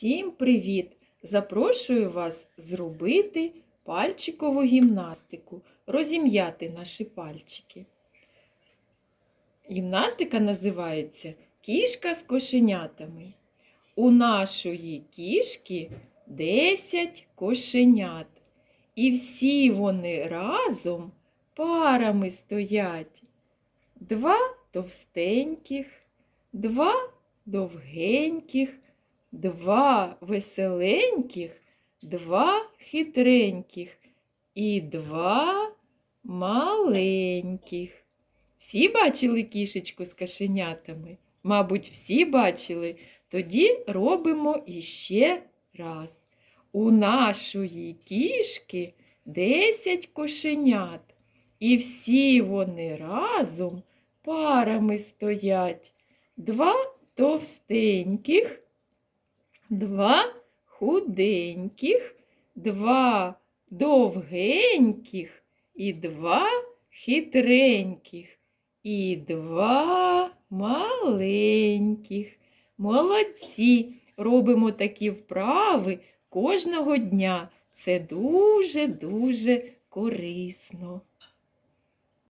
Всім привіт! Запрошую вас зробити пальчикову гімнастику, розім'яти наші пальчики. Гімнастика називається Кішка з кошенятами. У нашої кішки 10 кошенят. І всі вони разом парами стоять. Два товстеньких, два довгеньких, два веселеньких, два хитреньких і два маленьких. Всі бачили кішечку з кошенятами? Мабуть, всі бачили. Тоді робимо іще раз. У нашої кішки 10 кошенят, і всі вони разом парами стоять. Два товстеньких, два худеньких, два довгеньких і два хитреньких, і два маленьких. Молодці! Робимо такі вправи кожного дня. Це дуже-дуже корисно.